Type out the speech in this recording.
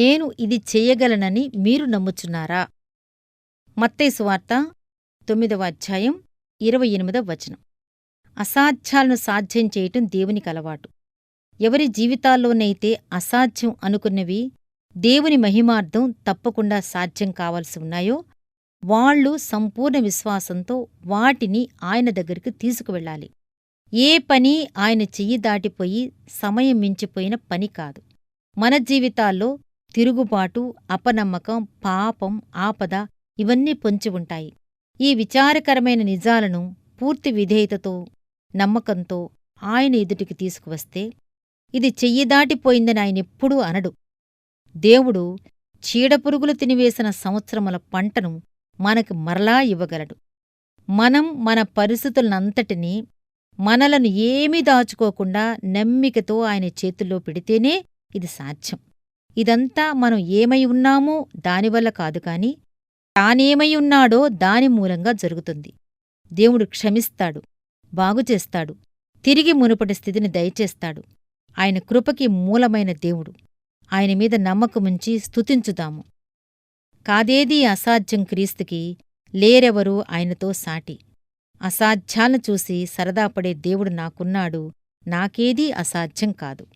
నేను ఇది చెయ్యగలనని మీరు నమ్ముచున్నారా? మత్తయి వార్త తొమ్మిదవ అధ్యాయం ఇరవై ఎనిమిదవ వచనం. అసాధ్యాలను సాధ్యం చేయటం దేవునికి అలవాటు. ఎవరి జీవితాల్లోనైతే అసాధ్యం అనుకున్నవి దేవుని మహిమార్థం తప్పకుండా సాధ్యం కావలసి ఉన్నాయో వాళ్ళు సంపూర్ణ విశ్వాసంతో వాటిని ఆయన దగ్గరికి తీసుకువెళ్ళాలి. ఏ పని ఆయన చెయ్యి దాటిపోయి సమయం మించిపోయిన పని కాదు. మన జీవితాల్లో తిరుగుబాటు అపనమ్మకం పాపం ఆపద ఇవన్నీ పొంచి ఉంటాయి. ఈ విచారకరమైన నిజాలను పూర్తి విధేయతతో నమ్మకంతో ఆయన ఎదుటికి తీసుకువస్తే ఇది చెయ్యి దాటిపోయిందని ఆయనెప్పుడూ అనడు. దేవుడు చీడపురుగులు తినివేసిన సంవత్సరముల పంటను మనకు మరలా ఇవ్వగలడు. మనం మన పరిస్థితులనంతటినీ మనలను ఏమీ దాచుకోకుండా నమ్మికతో ఆయన చేతుల్లో పెడితేనే ఇది సాధ్యం. ఇదంతా మనం ఏమై ఉన్నామో దానివల్ల కాదు కాని తానేమై ఉన్నాడో దాని మూలంగా జరుగుతుంది. దేవుడు క్షమిస్తాడు బాగుచేస్తాడు తిరిగి మునుపటి స్థితిని దయచేస్తాడు. ఆయన కృపకి మూలమైన దేవుడు. ఆయన మీద నమ్మకముంచి స్తుతించుదాము. కాదేదీ అసాధ్యం క్రీస్తుకి లేరెవరూ ఆయనతో సాటి. అసాధ్యాలను చూసి సరదాపడే దేవుడు నాకున్నాడు నాకేదీ అసాధ్యం కాదు.